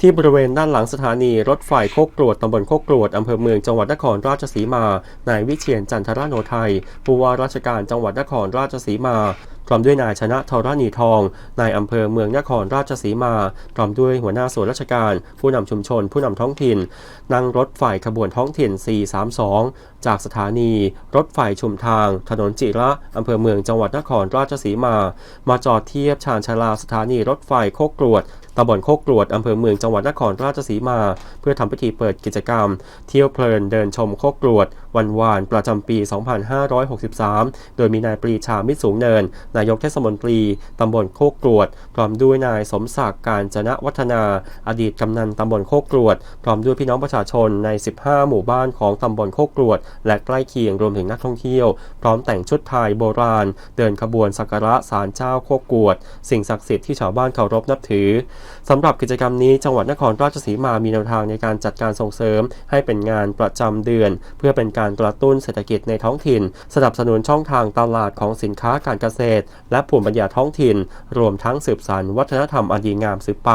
ที่บริเวณด้านหลังสถานีรถไฟโคกกรวดตำบลโคกกรวดอำเภอเมืองจังหวัดนครราชสีมา นายวิเชียนจันทรโนไทยผู้ว่าราชการจังหวัดนครราชสีมา พร้อมด้วยนายชนะธรณีทอง นายอำเภอเมืองนครราชสีมา พร้อมด้วยหัวหน้าส่วนราชการ ผู้นำชุมชน ผู้นำท้องถิ่น นั่งรถไฟขบวนท้องถิ่น 432 จากสถานี รถไฟชุมทาง ถนนจิระอำเภอเมืองจังหวัดนครราชสีมา มาจอดเทียบชานชาลาสถานีรถไฟโคกกรวดตำบลโคกกรวดอำเภอเมืองจังหวัดนครราชสีมา เพื่อทำพิธีเปิดกิจกรรม เที่ยวเพลินเดินชมโคกกรวด วันวานประจำปี 2563 โดยมีนายปรีชามิตรสูงเนินนายกเทศมนตรีตำบลโคกกรวด พร้อมด้วยนายสมศักดิ์การจนะวัฒนา อดีตกำนันตำบลโคกกรวด พร้อมด้วยพี่น้องประชาชนใน 15 หมู่บ้านของตำบลโคกกรวด และใกล้เคียงรวมถึงนักท่องเที่ยว พร้อมแต่งชุดไทยโบราณ เดินขบวนสักการะศาลเจ้าโคกกรวด สิ่งศักดิ์สิทธิ์ที่ชาวบ้านเคารพนับถือสำหรับกิจกรรมนี้จังหวัดนครราชสีมามีแนวทางในการจัดการส่งเสริม ให้เป็นงานประจำเดือน เพื่อเป็นการกระตุ้นเศรษฐกิจในท้องถิ่น สนับสนุนช่องทางตลาดของสินค้าการเกษตรและภูมิปัญญาท้องถิ่น รวมทั้งสืบสานวัฒนธรรมอันดีงามสืบไป